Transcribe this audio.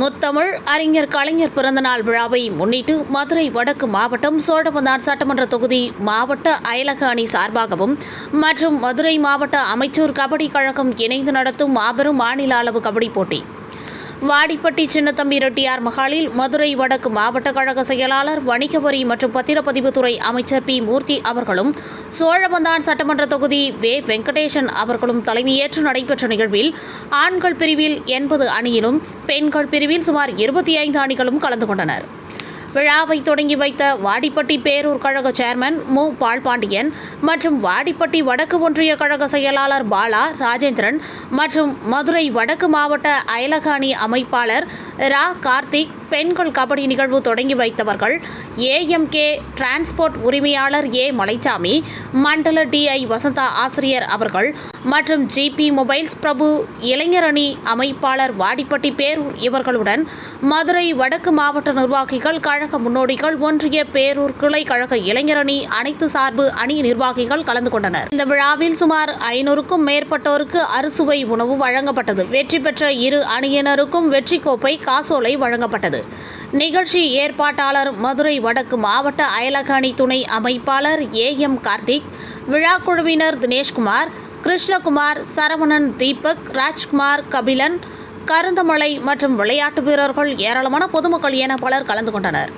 முத்தமிழ் அறிஞர் கலைஞர் பிறந்தநாள் விழாவை முன்னிட்டு மதுரை வடக்கு மாவட்டம் சோழவந்தான் சட்டமன்ற தொகுதி மாவட்ட அயலக அணி சார்பாகவும் மற்றும் மதுரை மாவட்ட அமைச்சூர் கபடி கழகம் இணைந்து நடத்தும் மாபெரும் மாநில அளவு கபடி போட்டி. வாடிப்பட்டி சின்னத்தம்பி ரெட்டியார் மகாலில் மதுரை வடக்கு மாவட்ட கழக செயலாளர் வணிக வரி மற்றும் பத்திரப்பதிவுத்துறை அமைச்சர் பி. மூர்த்தி அவர்களும் சோழபந்தான் சட்டமன்ற தொகுதி வே. வெங்கடேசன் அவர்களும் தலைமையேற்று நடைபெற்ற நிகழ்வில் ஆண்கள் பிரிவில் எண்பது அணியிலும் பெண்கள் பிரிவில் சுமார் இருபத்தி ஐந்து அணிகளும் கலந்து கொண்டனர். விழாவை தொடங்கி வைத்த வாடிப்பட்டி பேரூர் கழக சேர்மன் மு. பால்பாண்டியன் மற்றும் வாடிப்பட்டி வடக்கு ஒன்றிய கழக செயலாளர் பாலா ராஜேந்திரன் மற்றும் மதுரை வடக்கு மாவட்ட அயலக அணி அமைப்பாளர் ரா. கார்த்திக் பெண்கள் கபடி நிகழ்வு தொடங்கி வைத்தவர்கள் ஏஎம்கே டிரான்ஸ்போர்ட் உரிமையாளர் ஏ. மலைச்சாமி மண்டல டிஐ வசந்தா ஆசிரியர் அவர்கள் மற்றும் ஜிபி மொபைல்ஸ் பிரபு இளைஞர் அணி அமைப்பாளர் வாடிப்பட்டி பேரூர் இவர்களுடன் மதுரை வடக்கு மாவட்ட நிர்வாகிகள் கழக முன்னோடிகள் ஒன்றிய பேரூர் கிளை கழக இளைஞரணி அனைத்து சார்பு அணி நிர்வாகிகள் கலந்து கொண்டனர். இந்த விழாவில் சுமார் ஐநூறுக்கும் மேற்பட்டோருக்கு அறுசுவை உணவு வழங்கப்பட்டது. வெற்றி பெற்ற இரு அணியினருக்கும் வெற்றி கோப்பை காசோலை வழங்கப்பட்டது. நிகழ்ச்சி ஏற்பாட்டாளர் மதுரை வடக்கு மாவட்ட அயலக அணி துணை அமைப்பாளர் ஏ எம் கார்த்திக் விழா குழுவினர் தினேஷ்குமார் கிருஷ்ணகுமார் சரவணன் தீபக் ராஜ்குமார் கபிலன் கருந்தமலை மற்றும் விளையாட்டு வீரர்கள் ஏராளமான பொதுமக்கள் என பலர் கலந்து கொண்டனர்.